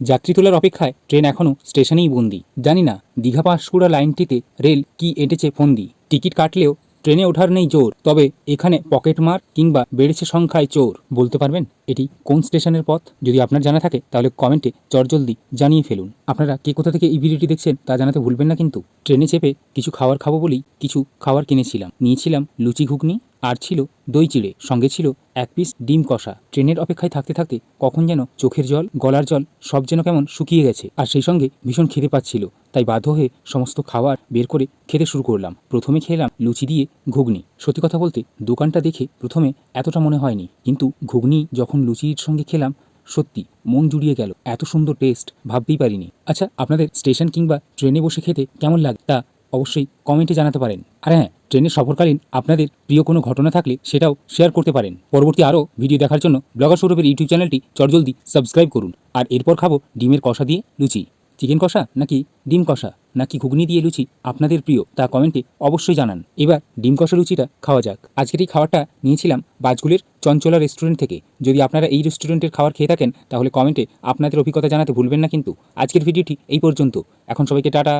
যাত্রী তোলার অপেক্ষায় ট্রেন এখনও স্টেশনেই বন্দি। জানি না, দীঘা পাঁশকুড়া লাইনটিতে রেল কি এঁটেছে ফন্দি। টিকিট কাটলেও ট্রেনে ওঠার নেই জোর, তবে এখানে পকেট মার কিংবা বেড়েছে সংখ্যায় চোর। বলতে পারবেন, এটি কোন স্টেশনের পথ? যদি আপনার জানা থাকে, তাহলে কমেন্টে চটজলদি জানিয়ে ফেলুন। আপনারা কে কোথা থেকে এই ভিডিওটি দেখছেন, তা জানাতে ভুলবেন না কিন্তু। ট্রেনে চেপে কিছু খাবার খাব বলেই কিছু খাবার কিনেছিলাম। নিয়েছিলাম লুচি ঘুগনি আর ছিল দই চিড়ে, সঙ্গে ছিল এক পিস ডিম কষা। ট্রেনের অপেক্ষায় থাকতে থাকতে কখন যেন চোখের জল, গলার জল সব যেন কেমন শুকিয়ে গেছে। আর সেই সঙ্গে ভীষণ খিদে পাচ্ছিল, তাই বাধ্য হয়ে সমস্ত খাবার বের করে খেতে শুরু করলাম। প্রথমে খেলাম লুচি দিয়ে ঘুগনি। সত্যি কথা বলতে, দোকানটা দেখে প্রথমে এতটা মনে হয়নি। কিন্তু ঘুগনি যখন লুচির সঙ্গে খেলাম, সত্যি মন জুড়িয়ে গেল, এত সুন্দর টেস্ট ভাবতেই পারিনি। আচ্ছা আপনাদের স্টেশন কিংবা ট্রেনে বসে খেতে কেমন লাগে, তা অবশ্যই কমেন্টে জানাতে পারেন। আর হ্যাঁ ট্রেনের সফরকালীন আপনাদের প্রিয় কোনো ঘটনা থাকলে সেটাও শেয়ার করতে পারেন। পরবর্তী আরও ভিডিও দেখার জন্য ব্লগার সৌরভের ইউটিউব চ্যানেলটি চটজলদি সাবস্ক্রাইব করুন। আর এরপর খাব ডিমের কষা দিয়ে লুচি। চিকেন কষা নাকি ডিম কষা নাকি ঘুগনি দিয়ে লুচি আপনাদের প্রিয় তা কমেন্টে অবশ্যই জানান। এবার ডিম কষা লুচিটা খাওয়া যাক। আজকের এই খাবারটা নিয়েছিলাম বাজগুলের চঞ্চলা রেস্টুরেন্ট থেকে। যদি আপনারা এই রেস্টুরেন্টের খাবার খেয়ে থাকেন, তাহলে কমেন্টে আপনাদের অভিজ্ঞতা জানাতে ভুলবেন না কিন্তু। আজকের ভিডিওটি এই পর্যন্ত। এখন সবাইকে টাটা।